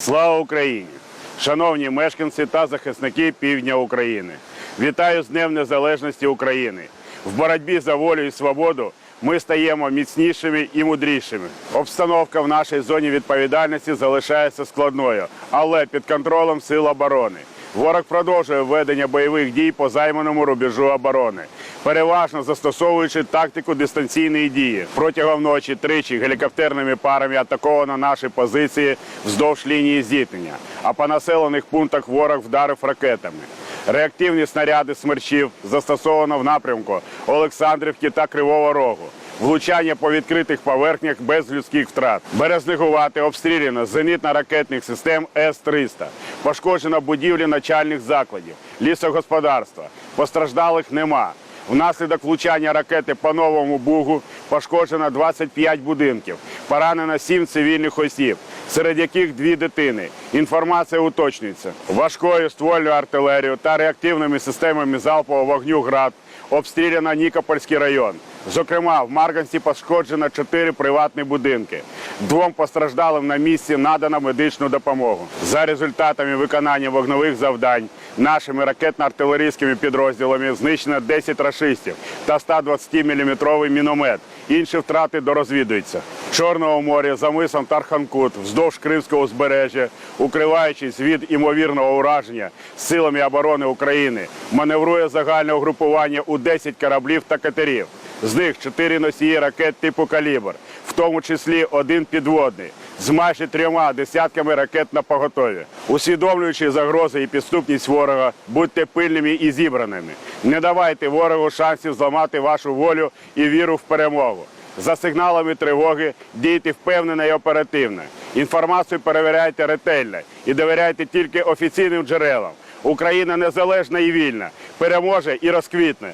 Слава Україні! Шановні мешканці та захисники півдня України! Вітаю з Днем Незалежності України! В боротьбі за волю і свободу ми стаємо міцнішими і мудрішими. Обстановка в нашій зоні відповідальності залишається складною, але під контролем сил оборони. Ворог продовжує ведення бойових дій по займаному рубежу оборони, переважно застосовуючи тактику дистанційної дії. Протягом ночі тричі гелікоптерними парами атаковано наші позиції вздовж лінії зіткнення, а по населених пунктах ворог вдарив ракетами. Реактивні снаряди смерчів застосовано в напрямку Олександрівки та Кривого Рогу. Влучання по відкритих поверхнях без людських втрат. Березнегувати обстріляно зенітно-ракетних систем С-300. Пошкоджено будівлі начальних закладів, лісогосподарства. Постраждалих нема. Внаслідок влучання ракети по новому бугу пошкоджено 25 будинків, поранено 7 цивільних осіб, серед яких дві дитини. Інформація уточнюється. Важкою ствольною артилерією та реактивними системами залпового вогню ГРАД обстріляно Нікопольський район. Зокрема, в Марганці пошкоджено чотири приватні будинки. Двом постраждалим на місці надано медичну допомогу. За результатами виконання вогневих завдань нашими ракетно-артилерійськими підрозділами знищено 10 рашистів та 120-мм міномет. Інші втрати дорозвідуються. В Чорному морі за мисом Тарханкут вздовж Кримського узбережжя, укриваючись від імовірного ураження силами оборони України, маневрує загальне угрупування у 10 кораблів та катерів. З них 4 носії ракет типу «Калібр», тому числі один підводний, з майже трьома десятками ракет на поготові. Усвідомлюючи загрози і підступність ворога, будьте пильними і зібраними. Не давайте ворогу шансів зламати вашу волю і віру в перемогу. За сигналами тривоги дійте впевнено і оперативно. Інформацію перевіряйте ретельно і довіряйте тільки офіційним джерелам. Україна незалежна і вільна, переможе і розквітне.